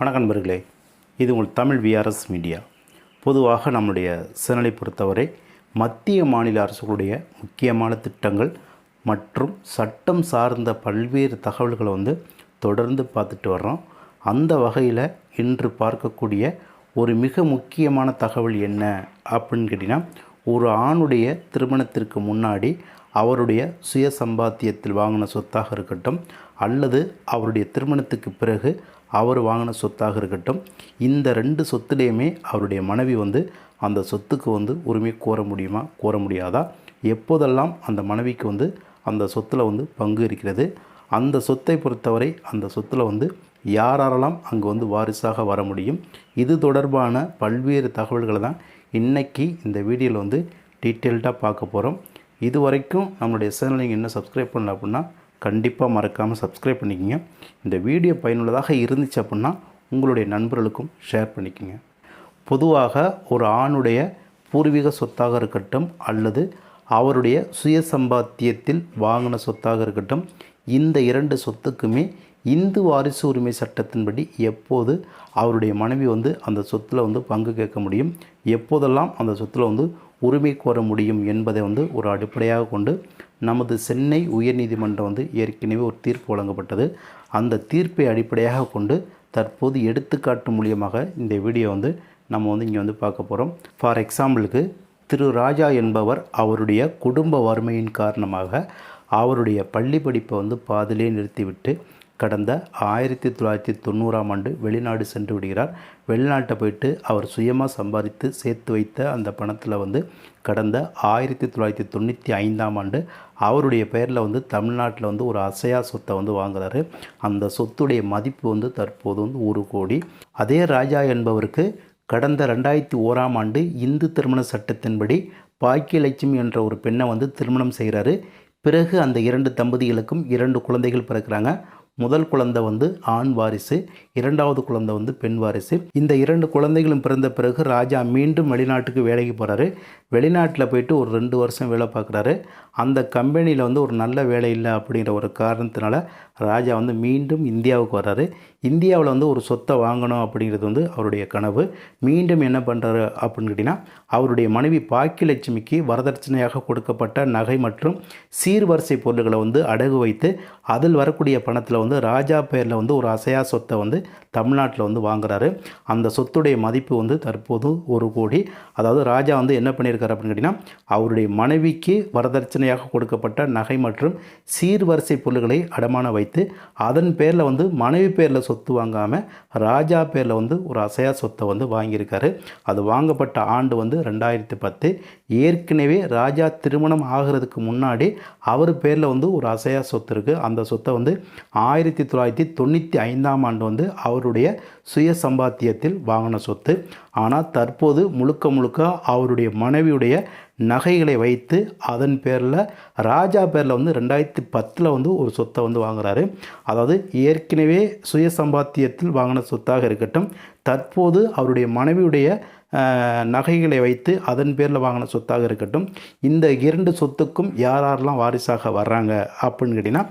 வணக்கம் நண்பர்களே. இது உங்கள் தமிழ் விஆர்எஸ் மீடியா பொதுவாக நம்முடைய சேனலை பொறுத்தவரை மத்திய மாநில அரசுகளுடைய முக்கியமான திட்டங்கள் மற்றும் சட்டம் சார்ந்த பல்வேறு தகவல்களை வந்து தொடர்ந்து பார்த்துட்டு வர்றோம். அந்த வகையில் இன்று பார்க்கக்கூடிய ஒரு மிக முக்கியமான தகவல் என்ன அப்படின்னு கேட்டிங்கன்னா ஒரு ஆணுடைய திருமணத்திற்கு முன்னாடி அவருடைய சுய சம்பாத்தியத்தில் வாங்கின சொத்தாக இருக்கட்டும் அல்லது அவருடைய திருமணத்துக்கு பிறகு அவர் வாங்கின சொத்தாக இருக்கட்டும் இந்த ரெண்டு சொத்துலேயுமே அவருடைய மனைவி வந்து அந்த சொத்துக்கு வந்து உரிமை கோர முடியுமா கோர முடியாதா? எப்போதெல்லாம் அந்த மனைவிக்கு வந்து அந்த சொத்தில் வந்து பங்கு இருக்கிறது? அந்த சொத்தை பொறுத்தவரை அந்த சொத்தில் வந்து யாரெல்லாம் அங்கே வந்து வாரிசாக வர முடியும்? இது தொடர்பான பல்வேறு தகவல்களை தான் இன்றைக்கி இந்த வீடியோவில் வந்து டீட்டெயில்டாக பார்க்க போகிறோம் இது வரைக்கும் நம்மளுடைய சேனல் நீங்கள் இன்னும் சப்ஸ்கிரைப் பண்ணல அப்படின்னா கண்டிப்பாக மறக்காமல் சப்ஸ்கிரைப் பண்ணிக்கோங்க. இந்த வீடியோ பயனுள்ளதாக இருந்துச்சு அப்படின்னா உங்களுடைய நண்பர்களுக்கும் ஷேர் பண்ணிக்கோங்க. பொதுவாக ஒரு ஆணுடைய பூர்வீக சொத்தாக இருக்கட்டும் அல்லது அவருடைய சுய சம்பாத்தியத்தில் வாங்கின சொத்தாக இருக்கட்டும் இந்த இரண்டு சொத்துக்குமே இந்து வாரிசு உரிமை சட்டத்தின்படி எப்போது அவருடைய மனைவி வந்து அந்த சொத்தில் வந்து பங்கு கேட்க முடியும் எப்போதெல்லாம் அந்த சொத்தில் வந்து உரிமை கோர முடியும் என்பதை வந்து ஒரு அடிப்படையாக கொண்டு நமது சென்னை உயர்நீதிமன்றம் வந்து ஏற்கனவே ஒரு தீர்ப்பு வழங்கப்பட்டது. அந்த தீர்ப்பை அடிப்படையாக கொண்டு தற்போது எடுத்துக்காட்டு மூலியமாக இந்த வீடியோ வந்து நம்ம வந்து இங்கே வந்து பார்க்க போகிறோம் ஃபார் எக்ஸாம்பிளுக்கு திரு ராஜா என்பவர் அவருடைய குடும்ப வறுமையின் காரணமாக அவருடைய பள்ளி படிப்பை வந்து பாதிலே நிறுத்திவிட்டு கடந்த ஆயிரத்தி தொள்ளாயிரத்தி தொண்ணூறாம் ஆண்டு வெளிநாடு சென்று விடுகிறார். வெளிநாட்டை போயிட்டு அவர் சுயமாக சம்பாதித்து சேர்த்து வைத்த அந்த பணத்தில் வந்து கடந்த ஆயிரத்தி தொள்ளாயிரத்தி தொண்ணூற்றி ஐந்தாம் ஆண்டு அவருடைய பெயரில் வந்து தமிழ்நாட்டில் வந்து ஒரு அசையா சொத்தை வந்து வாங்குறாரு. அந்த சொத்துடைய மதிப்பு வந்து தற்போது வந்து ஒரு கோடி. அதே ராஜா என்பவருக்கு கடந்த ரெண்டாயிரத்தி ஓராம் ஆண்டு இந்து திருமண சட்டத்தின்படி பாக்கியலட்சுமி என்ற ஒரு பெண்ணை வந்து திருமணம் செய்கிறாரு பிறகு அந்த இரண்டு தம்பதிகளுக்கும் இரண்டு குழந்தைகள் பிறக்கிறாங்க. முதல் குழந்தை வந்து ஆண் வாரிசு இரண்டாவது குழந்தை வந்து பெண் வாரிசு. இந்த இரண்டு குழந்தைகளும் பிறந்த பிறகு ராஜா மீண்டும் வெளிநாட்டுக்கு வேலைக்கு போகிறாரு வெளிநாட்டில் போயிட்டு ஒரு ரெண்டு வருஷம் வேலை பார்க்குறாரு. அந்த கம்பெனியில் வந்து ஒரு நல்ல வேலை இல்லை அப்படிங்கிற ஒரு காரணத்தினால ராஜா வந்து மீண்டும் இந்தியாவுக்கு வர்றாரு. இந்தியாவில் வந்து ஒரு சொத்தை வாங்கணும் அப்படிங்கிறது வந்து அவருடைய கனவு. மீண்டும் என்ன பண்ணுறாரு அப்படின்னு கேட்டிங்கன்னா அவருடைய மனைவி பாக்கியலட்சுமிக்கு வரதட்சணையாக கொடுக்கப்பட்ட நகை மற்றும் சீர்வரிசை பொருள்களை வந்து அடகு வைத்து அதில் வரக்கூடிய பணத்தில் வந்து ராஜா பெயரில் வந்து ஒரு அசையா சொத்தை வந்து தமிழ்நாட்டில் வந்து வாங்குறாரு. அந்த சொத்துடைய மதிப்பு வந்து தற்போது ஒரு கோடி. அதாவது ராஜா வந்து என்ன பண்ணியிருக்காரு? அப்படின்னு கேட்டிங்கன்னா அவருடைய மனைவிக்கு வரதட்சணையாக கொடுக்கப்பட்ட நகை மற்றும் சீர்வரிசை பொருள்களை அடமான வைத்து அதன் பேரில் வந்து மனைவி பேரில் சொத்து வாங்காமல் ராஜா பேரில் வந்து ஒரு அசையா சொத்தை வந்து வாங்கியிருக்காரு. அது வாங்கப்பட்ட ஆண்டு வந்து ரெண்டாயிரத்தி பத்து. ஏற்கனவே ராஜா திருமணம் ஆகிறதுக்கு முன்னாடி அவர் பேரில் வந்து ஒரு அசையா சொத்து இருக்குது அந்த சொத்தை வந்து ஆயிரத்தி தொள்ளாயிரத்தி தொண்ணூற்றி ஐந்தாம் ஆண்டு வந்து அவருடைய சுய சம்பாத்தியத்தில் வாங்கின சொத்து. ஆனால் தற்போது முழுக்க முழுக்க அவருடைய மனைவி மனைவியுடைய நகைகளை வைத்து அதன் பேரில் ராஜா பேரில் வந்து ரெண்டாயிரத்தி பத்தில் வந்து ஒரு சொத்தை வந்து வாங்குறாரு. அதாவது ஏற்கனவே சுய சம்பாத்தியத்தில் வாங்கின சொத்தாக இருக்கட்டும் தற்போது அவருடைய மனைவியுடைய நகைகளை வைத்து அதன் பேரில் வாங்கின சொத்தாக இருக்கட்டும் இந்த இரண்டு சொத்துக்கும் யார் யாரெல்லாம் வாரிசாக வர்றாங்க அப்படின்னு கேட்டிங்கன்னா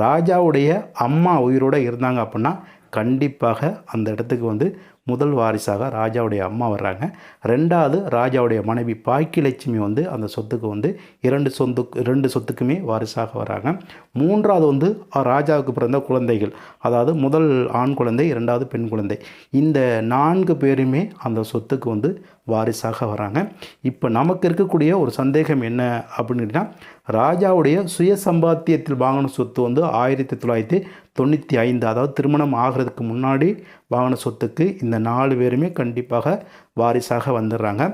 ராஜாவுடைய அம்மா உயிரோடு இருந்தாங்க அப்படின்னா கண்டிப்பாக அந்த இடத்துக்கு வந்து முதல் வாரிசாக ராஜாவுடைய அம்மா வர்றாங்க. ரெண்டாவது ராஜாவுடைய மனைவி பாக்கியலட்சுமி வந்து அந்த சொத்துக்கு வந்து இரண்டு சொந்து இரண்டு சொத்துக்குமே வாரிசாக வராங்க. மூன்றாவது வந்து ராஜாவுக்கு பிறந்த குழந்தைகள். அதாவது முதல் ஆண் குழந்தை இரண்டாவது பெண் குழந்தை. இந்த நான்கு பேருமே அந்த சொத்துக்கு வந்து வாரிசாக வராங்க. இப்போ நமக்கு இருக்கக்கூடிய ஒரு சந்தேகம் என்ன அப்படின்னு கேட்டிங்கன்னா ராஜாவுடைய சுய சம்பாத்தியத்தில் வாங்கின சொத்து வந்து ஆயிரத்தி தொள்ளாயிரத்தி தொண்ணூற்றி ஐந்து அதாவது திருமணம் ஆகிறதுக்கு முன்னாடி வாங்கின சொத்துக்கு இந்த நாலு பேருமே கண்டிப்பாக வாரிசாக வந்துடுறாங்க.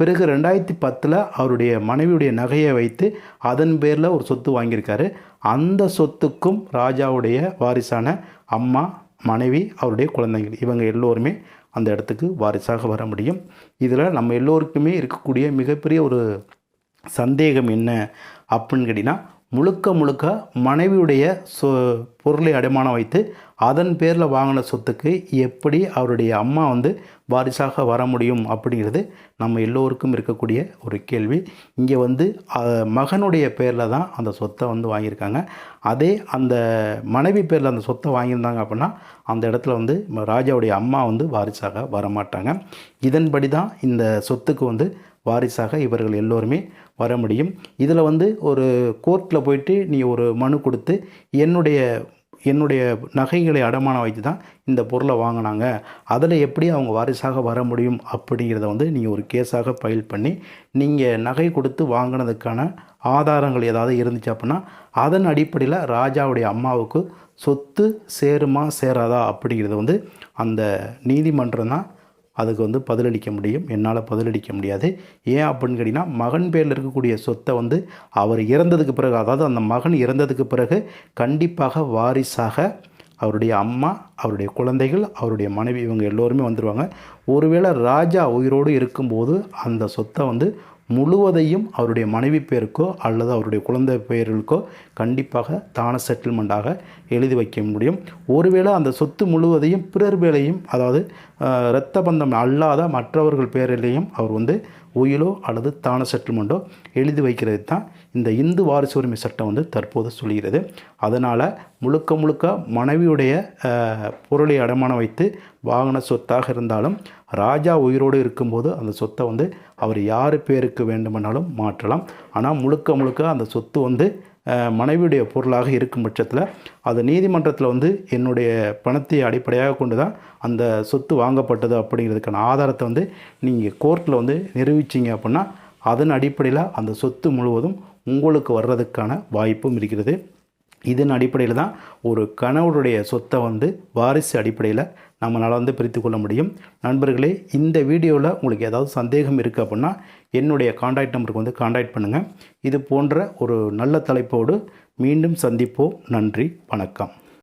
பிறகு ரெண்டாயிரத்தி பத்தில் அவருடைய மனைவியுடைய நகையை வைத்து அதன் பேரில் ஒரு சொத்து வாங்கியிருக்காரு. அந்த சொத்துக்கும் ராஜாவுடைய வாரிசான அம்மா மனைவி அவருடைய குழந்தைகள் இவங்க எல்லோருமே அந்த இடத்துக்கு வாரிசாக வர முடியும். இதில் நம்ம எல்லோருக்குமே இருக்கக்கூடிய மிகப்பெரிய ஒரு சந்தேகம் என்ன அப்படின்னு கேட்டிங்கன்னா முழுக்க முழுக்க மனைவியுடைய சொ பொருளை அடைமானம் வைத்து அதன் பேரில் வாங்கின சொத்துக்கு எப்படி அவருடைய அம்மா வந்து வாரிசாக வர முடியும் அப்படிங்கிறது நம்ம எல்லோருக்கும் இருக்கக்கூடிய ஒரு கேள்வி. இங்கே வந்து மகனுடைய பேரில் தான் அந்த சொத்தை வந்து வாங்கியிருக்காங்க. அதே அந்த மனைவி பேரில் அந்த சொத்தை வாங்கியிருந்தாங்க அப்படின்னா அந்த இடத்துல வந்து ராஜாவுடைய அம்மா வந்து வாரிசாக வரமாட்டாங்க. இதன்படி தான் இந்த சொத்துக்கு வந்து வாரிசாக இவர்கள் எல்லோருமே வர முடியும். இதில் வந்து ஒரு கோர்ட்டில் போயிட்டு நீ ஒரு மனு கொடுத்து என்னுடைய என்னுடைய நகைகளை அடமானம் வைத்து தான் இந்த பொருளை வாங்கினாங்க. அதில் எப்படி அவங்க வாரிசாக வர முடியும் அப்படிங்கிறத வந்து நீங்கள் ஒரு கேஸாக ஃபைல் பண்ணி நீங்கள் நகை கொடுத்து வாங்கினதுக்கான ஆதாரங்கள் ஏதாவது இருந்துச்சு அப்படின்னா அதன் அடிப்படையில் ராஜாவுடைய அம்மாவுக்கு சொத்து சேருமா சேராதா அப்படிங்கிறது வந்து அந்த நீதிமன்றம் தான் அதுக்கு வந்து பதிலளிக்க முடியும். என்னால் பதிலளிக்க முடியாது. ஏன் அப்படின்னு கேட்டிங்கன்னா மகன் பேரில் இருக்கக்கூடிய சொத்தை வந்து அவர் இறந்ததுக்கு பிறகு அதாவது அந்த மகன் இறந்ததுக்கு பிறகு கண்டிப்பாக வாரிசாக அவருடைய அம்மா அவருடைய குழந்தைகள் அவருடைய மனைவி இவங்க எல்லோருமே வந்துடுவாங்க ஒருவேளை ராஜா உயிரோடு இருக்கும்போது அந்த சொத்தை வந்து முழுவதையும் அவருடைய மனைவி பேருக்கோ அல்லது அவருடைய குழந்தை பெயர்களுக்கோ கண்டிப்பாக தான செட்டில்மெண்ட்டாக எழுதி வைக்க முடியும். ஒருவேளை அந்த சொத்து முழுவதையும் பிறர் வேலையும் அதாவது இரத்த பந்தம் அல்லாத மற்றவர்கள் பேரிலையும் அவர் வந்து உயிலோ அல்லது தான செட்டில்மெண்ட்டோ எழுதி வைக்கிறது தான் இந்த இந்து வாரிசு உரிமை சட்டம் வந்து தற்போது சொல்கிறது. அதனால் முழுக்க முழுக்க மனைவியுடைய பொருளை அடமானம் வைத்து வாகன சொத்தாக இருந்தாலும் ராஜா உயிரோடு இருக்கும்போது அந்த சொத்தை வந்து அவர் யார் பேருக்கு வேண்டுமானாலும் மாற்றலாம். ஆனால் முழுக்க முழுக்க அந்த சொத்து வந்து மனைவியுடைய பொருளாக இருக்கும் பட்சத்தில் அது நீதிமன்றத்தில் வந்து என்னுடைய பணத்தை அடிப்படையாக கொண்டு தான் அந்த சொத்து வாங்கப்பட்டது அப்படிங்கிறதுக்கான ஆதாரத்தை வந்து நீங்கள் கோர்ட்டில் வந்து நிரூபிச்சிங்க அப்படின்னா அதன் அடிப்படையில் அந்த சொத்து முழுவதும் உங்களுக்கு வர்றதுக்கான வாய்ப்பும் இருக்கிறது. இதன் அடிப்படையில் தான் ஒரு கணவருடைய சொத்தை வந்து வாரிசு அடிப்படையில் நம்மளால் வந்து பிரித்து கொள்ள முடியும். நண்பர்களே இந்த வீடியோவில் உங்களுக்கு ஏதாவது சந்தேகம் இருக்குது அப்படின்னா என்னுடைய காண்டாக்ட் நம்பருக்கு வந்து காண்டாக்ட் பண்ணுங்கள் இது போன்ற ஒரு நல்ல தலைப்போடு மீண்டும் சந்திப்போம். நன்றி வணக்கம்.